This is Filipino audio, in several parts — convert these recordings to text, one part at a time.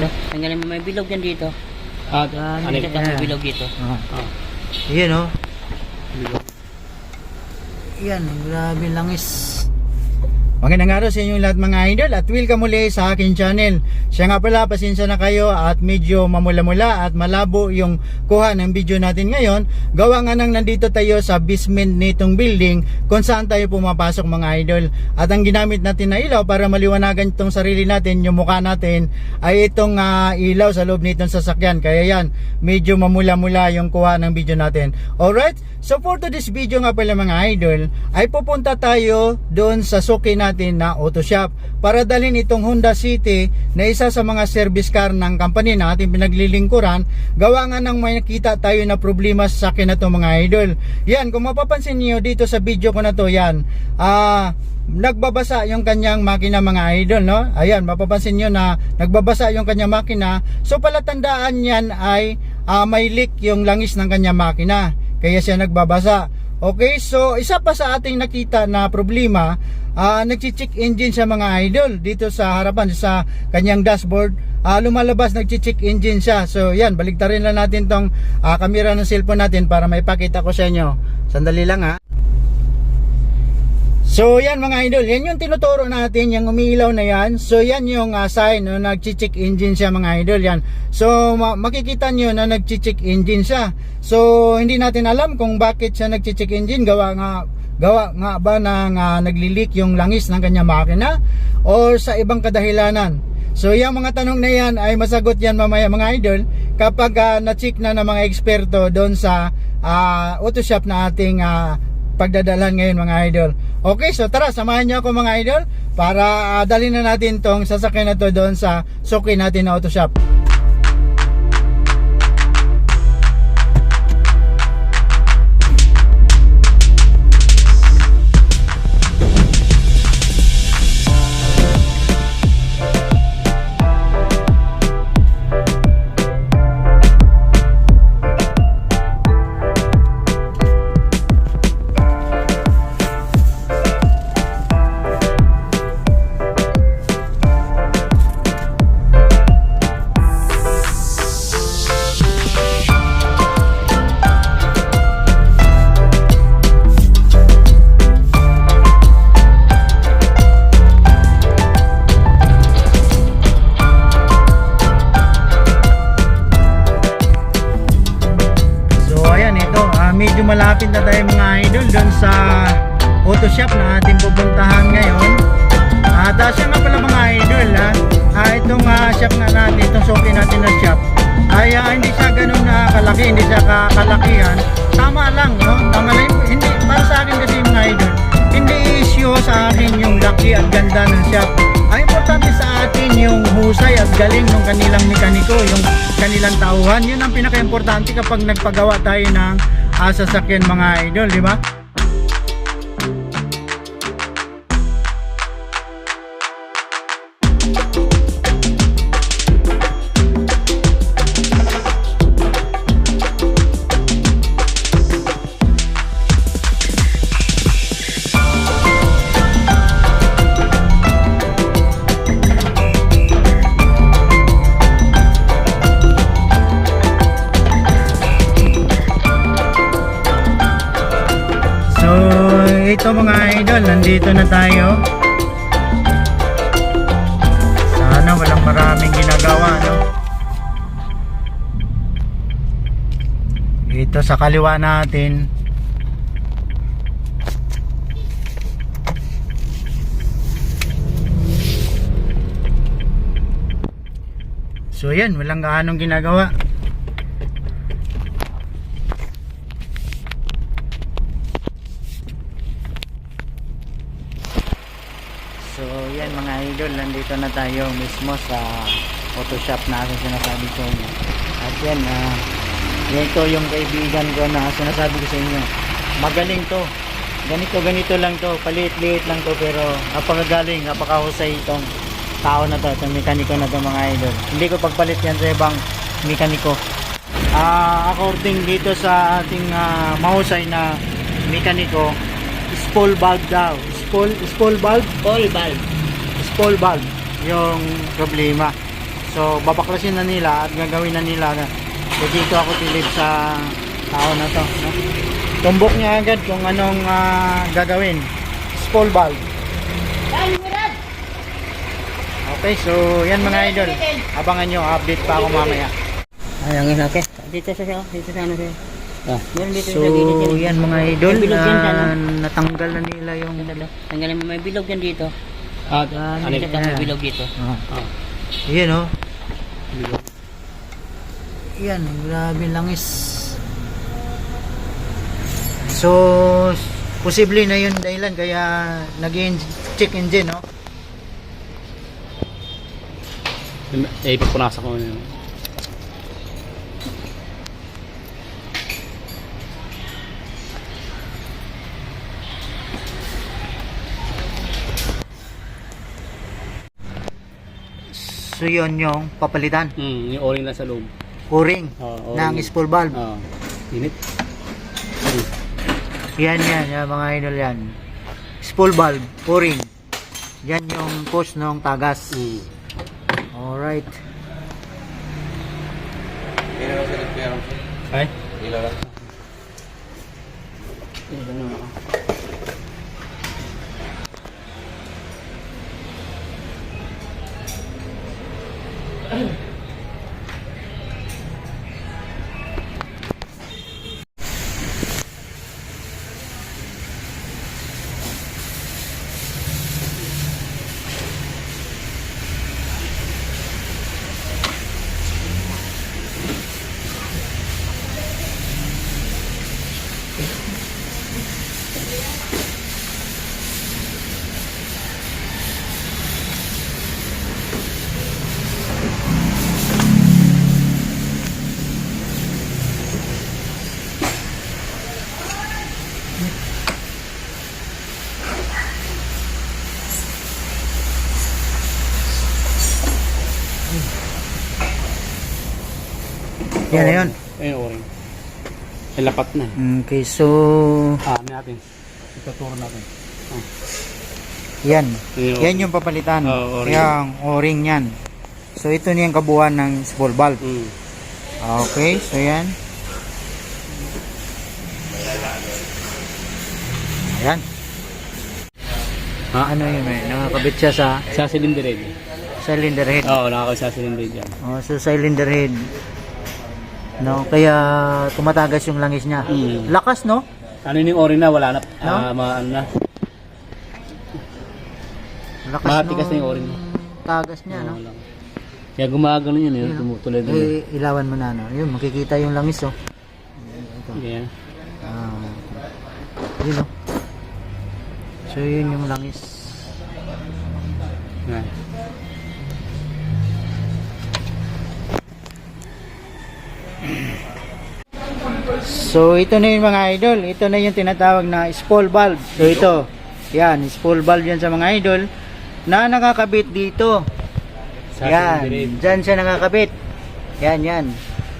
oh. Tanggalin mo may bilog yan dito. Ah, Ah, ano mo may bilog dito. Ah. Oh. Yan oh. Yan, grabe langis. Magandang araw sa inyong lahat mga idol at welcome muli sa akin channel. Siya nga pala, pasensya na kayo at medyo mamula-mula at malabo yung kuha ng video natin ngayon. Gawa nga nang nandito tayo sa basement nitong building kung saan tayo pumapasok mga idol. At ang ginamit natin na ilaw para maliwanagan itong sarili natin, yung mukha natin, ay itong ah, ilaw sa loob nitong sasakyan. Kaya yan, medyo mamula-mula yung kuha ng video natin. Alright? So for today's video nga pala mga idol, ay pupunta tayo doon sa suki natin na auto shop para dalhin itong Honda City na isa sa mga service car ng company na ating pinaglilingkuran. Gawa nga nang may nakita tayo na problema sa akin na mga idol. Yan, kung mapapansin niyo dito sa video ko na to, yan. Ah, nagbabasa yung kanyang makina mga idol no ayan mapapansin nyo na nagbabasa yung kanyang makina so palatandaan yan ay ah, may leak yung langis ng kanyang makina kaya siya nagbabasa okay so isa pa sa ating nakita na problema uh, nagchi-check engine sa mga idol dito sa harapan sa kanyang dashboard. Ah, lumalabas nagchi-check engine siya. So yan baligtarin lang natin tong ah, camera ng cellphone natin para maipakita ko sa inyo. Sandali lang ha So yan mga idol, yan yung tinuturo natin, yung umiilaw na yan. So yan yung uh, sign na nag-check engine siya mga idol yan. So ma- makikita nyo na nag-check engine siya. So hindi natin alam kung bakit siya nag-check engine, gawa nga gawa nga ba na uh, naglilik yung langis ng kanya makina or sa ibang kadahilanan. So yung mga tanong na yan ay masagot yan mamaya mga idol kapag uh, na-check na ng mga eksperto doon sa uh, auto shop na ating uh, pagdadalan ngayon mga idol. Okay, so tara, samahan niyo ako mga idol para uh, dalhin na natin tong sasakyan na to doon sa suki natin na auto shop. Tama lang, no? Tama lang. Hindi, para sa akin kasi mga idol, hindi issue sa akin yung laki at ganda ng shop. Ang importante sa atin yung husay at galing ng kanilang mekaniko, yung kanilang tauhan. Yun ang pinaka-importante kapag nagpagawa tayo ng uh, sasakyan mga idol, di ba? Mga idol, nandito na tayo. Sana walang maraming ginagawa, no? Ito sa kaliwa natin. So yan, walang gaanong ginagawa. So yan mga nandito na tayo mismo sa auto shop na aking sinasabi ko inyo. At yan, ah, yan ito yung kaibigan ko na sinasabi ko sa inyo. Magaling to. Ganito, ganito lang to. Paliit-liit lang to pero napakagaling, napakahusay itong tao na to, itong mekaniko na to mga idol. Hindi ko pagpalit yan sa ibang mekaniko. Ah, according dito sa ating ah, mahusay na mekaniko, spool valve daw. Spool, spool valve? Ball valve. Spool valve yung problema. So, babaklasin na nila at gagawin na nila. So, dito ako tilid sa tao na to. No? Tumbok niya agad kung anong ah, gagawin. Spool valve. Okay, so yan mga idol. Abangan nyo, update pa ako mamaya. Ay, ang ina, okay. Dito sa siya, dito sa ano siya. Ah, So, yan. mga idol, na no? natanggal na nila yung... Tanggalin mo, may bilog yan dito. Ah, ano Dito yun? may bilog dito. Ah, Ah, yan oh. bilog. Yan, grabe langis. So, posible na yun dahilan kaya nag check engine, no? Eh, ipapunasa ko yun. So, yun yung papalitan. Hmm, yung o-ring lang sa loob. O-ring Oo, ng spool valve. Ah, init. Yan, yan, yan, mga idol yan. Spool valve, o-ring. Yan yung post ng tagas. Hmm. Alright. Ay? Yan na yun. Ayun, o-ring. Ay, lapat na. Okay, so, Ah, ano natin? Ituturo natin. yan. Yung Yan yung papalitan. Oo, o-ring. Yung o-ring yan. So, ito na yung kabuuan ng spool valve. Hmm. Okay, so yan. Ayan. Ha? Ano yun, eh? Nakakabit siya sa Sa cylinder head. cylinder head. Oo, nakakawin sa cylinder head yan. Oh, so cylinder head. No, kaya tumatagas yung langis niya. Mm. Lakas, no? Ano yun yung o-ring na? Wala na. No? Ah, ma- ano na. Lakas Matigas na yung o-ring. Tagas niya, no? Wala. Kaya gumagano yun, yun. No? Tumutuloy din. Eh, ilawan mo na, no? Yun, makikita yung langis, oh. Yeah. Ah, yun, no? So, yun yung langis. Yeah. So, ito na yung mga idol. Ito na yung tinatawag na spool valve. So, ito. Yan, spool valve yan sa mga idol na nakakabit dito. Yan, dyan siya nakakabit. Yan, yan.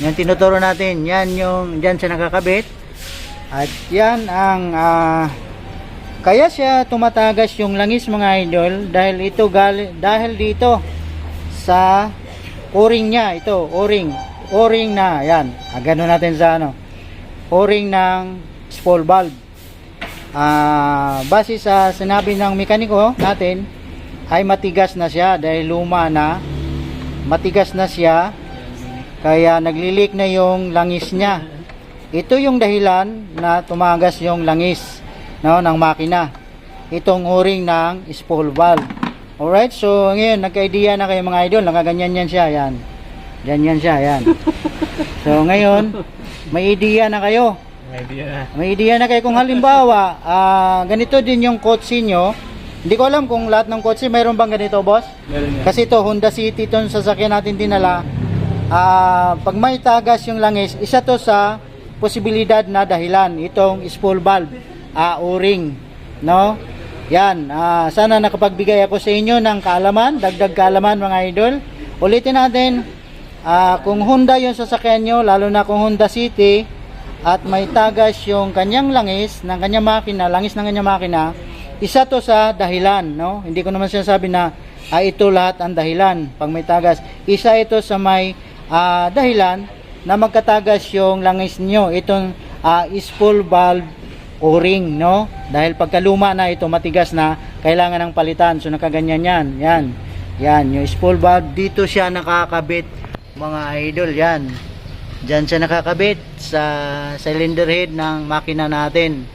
Yan tinuturo natin. Yan yung, dyan siya nakakabit. At yan ang, ah, kaya siya tumatagas yung langis mga idol dahil ito gali, dahil dito sa o-ring niya. Ito, o-ring. O-ring na, yan. Ah, ganun natin sa ano. O-ring ng spool valve. Ah, base sa sinabi ng mekaniko natin, ay matigas na siya dahil luma na. Matigas na siya kaya naglilik na yung langis niya. Ito yung dahilan na tumagas yung langis no, ng makina. Itong o-ring ng spool valve alright so ngayon nagka-idea na kayo mga idol. Nakaganyan yan siya yan ganyan siya yan so ngayon may idea na kayo Idea na. may idea na kayo kung halimbawa, ah, ganito din yung kotse nyo. Hindi ko alam kung lahat ng kotse mayroon bang ganito, boss? Meron yan. Kasi to Honda City itong sasakyan natin dinala. Ah, pag may tagas yung langis, isa to sa posibilidad na dahilan itong spool valve, ah, o-ring, no? Yan, ah, sana nakapagbigay ako sa inyo ng kaalaman, dagdag kaalaman mga idol. Ulitin natin, ah, kung Honda yung sasakyan nyo, lalo na kung Honda City, at may tagas yung kanyang langis ng kanyang makina, langis ng kanyang makina, isa to sa dahilan, no? Hindi ko naman sinasabi na ay ito lahat ang dahilan pag may tagas. Isa ito sa may ah, dahilan na magkatagas yung langis nyo. Itong ah, spool valve o-ring, no? Dahil pagkaluma na ito, matigas na, kailangan ng palitan. So nakaganyan yan. Yan. Yan, yung spool valve dito siya nakakabit mga idol yan. Diyan siya nakakabit sa cylinder head ng makina natin.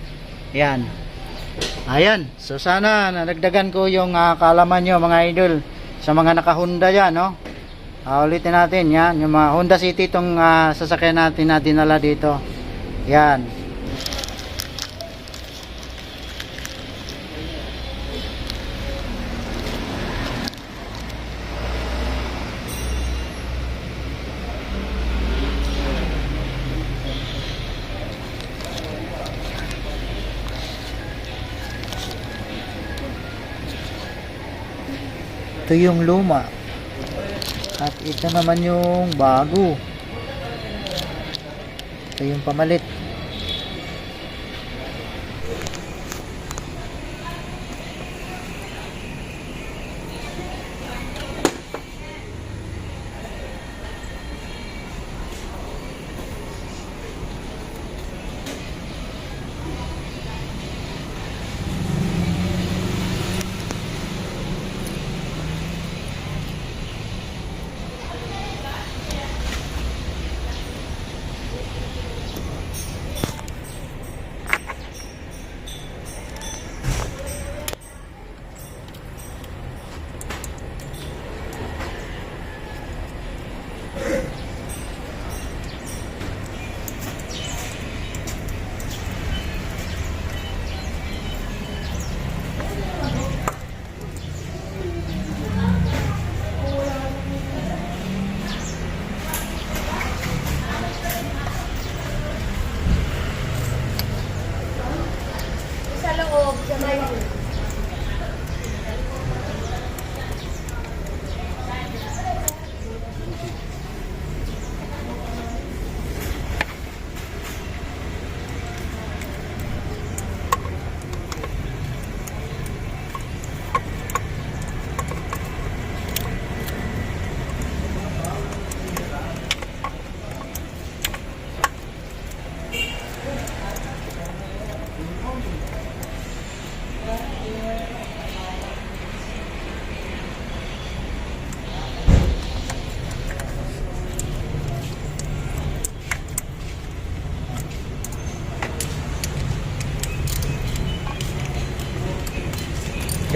Yan. Ayan. So sana nadagdagan ko yung uh, kaalaman nyo mga idol sa mga naka-Honda yan, no? Ah, ulitin natin yan. Yung mga Honda City itong ah, sasakyan natin na dinala dito. Yan. Ito yung luma. At ito naman yung bago. Ito yung pamalit.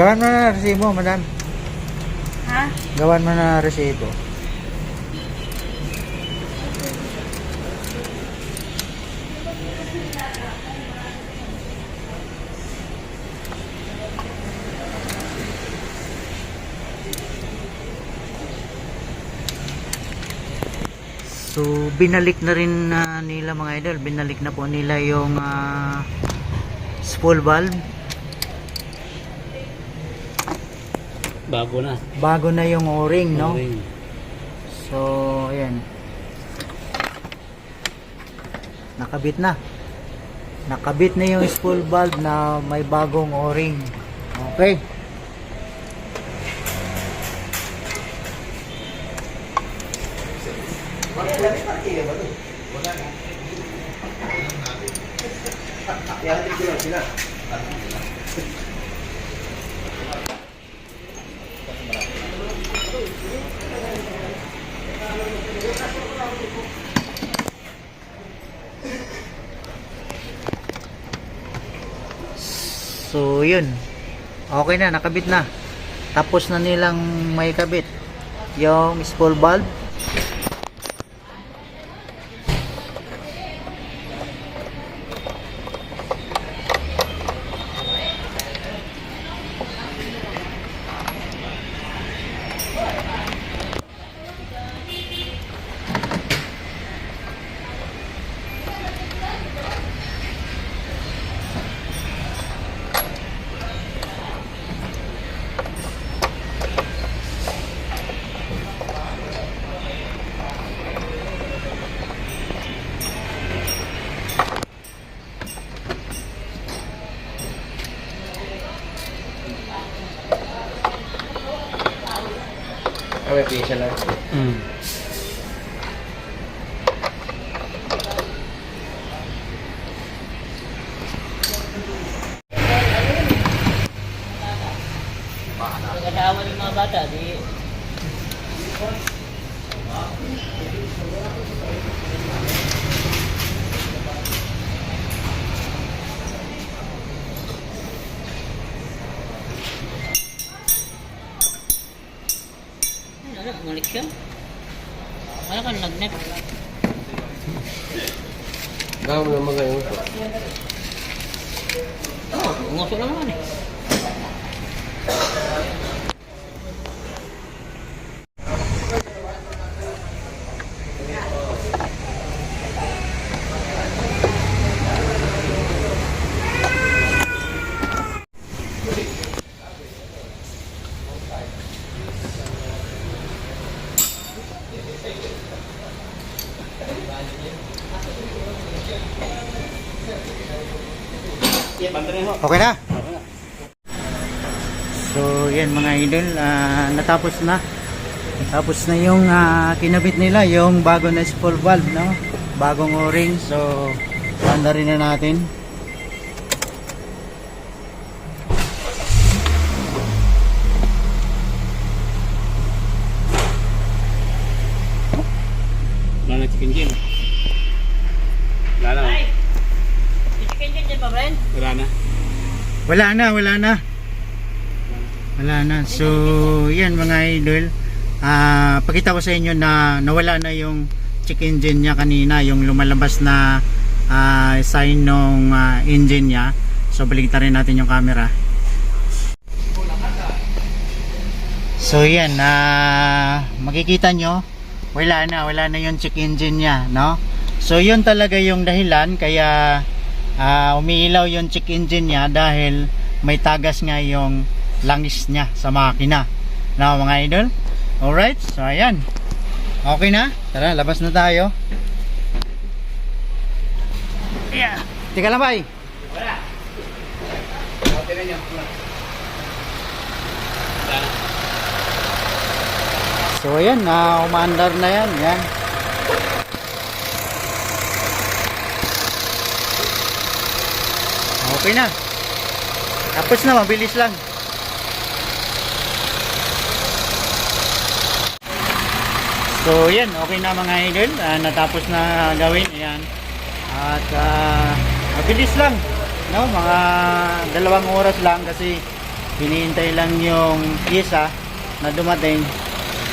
Gawan mo na resibo, madam. Ha? Gawan mo na resibo. So, binalik na rin na nila mga idol. Binalik na po nila yung ah, spool valve. Bago na. Bago na yung o-ring, no? O-ring. So, ayan. Nakabit na. Nakabit na yung spool valve na may bagong o-ring. Okay. So, yun. Okay na, nakabit na. Tapos na nilang may kabit. Yung spool valve. May pisa lang. Mm. Nag-asawa ng mga bata, di... Ano, umalik siya? Ano ka nagnep? Gawin mo naman ngayon ito. Oo, oh, umuso naman eh. Okay na? So, yan mga idol, ah, natapos na. Natapos na yung ah, kinabit nila, yung bago na spool valve, no? Bagong o-ring. So, banda rin na natin. Wala na chicken gin. Wala na. Ay! Chicken din din pa, Bren? Wala na. Wala na, wala na. Wala na. So, yan mga idol. Ah, pakita ko sa inyo na nawala na yung check engine niya kanina, yung lumalabas na ah, sign ng engine niya. So, baliktarin natin yung camera. So, yan. ah makikita nyo, wala na, wala na yung check engine niya, no? So, yun talaga yung dahilan kaya ah umiilaw yung check engine niya dahil may tagas nga yung langis niya sa makina. Na mga idol? Alright, so ayan. Okay na? Tara, labas na tayo. Yeah. Tika lang, bay. So ayan, na umandar na yan. Yan. Okay na. Tapos na, mabilis lang. So yan, okay na mga idol. Ah, natapos na gawin. Ayan. At ah, mabilis lang. No? Mga dalawang oras lang kasi hinihintay lang yung isa na dumating.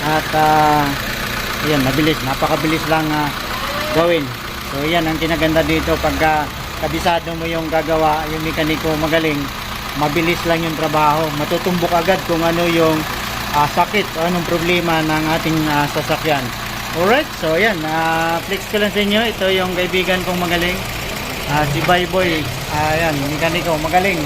At ah, yan, mabilis. Napakabilis lang ah, gawin. So yan ang kinaganda dito pagka kabisado mo yung gagawa, yung mekaniko magaling, mabilis lang yung trabaho. Matutumbok agad kung ano yung ah, sakit o anong problema ng ating ah, sasakyan. Alright, so yan, uh, flex ko lang sa inyo. Ito yung kaibigan kong magaling. Ah, si Bayboy, ayan, mekaniko, magaling.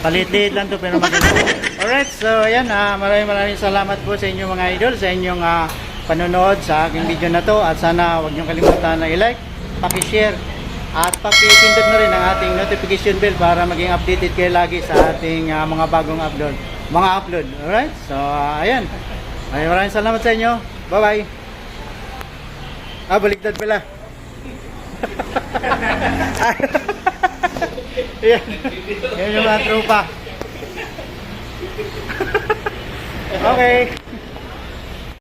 Palit-liit lang to pero magaling. Alright, so ayan, ah, maraming maraming salamat po sa inyo mga idol, sa inyong ah, panonood sa aking video na to. At sana huwag niyong kalimutan na i-like, paki-share, at paki-pindot na rin ang ating notification bell para maging updated kayo lagi sa ating ah, mga bagong upload. Mga upload. Alright, so ah, ayan. Maraming maraming salamat sa inyo. Bye-bye. Ah, baliktad pala. Yan. Yan yung mga tropa. okay.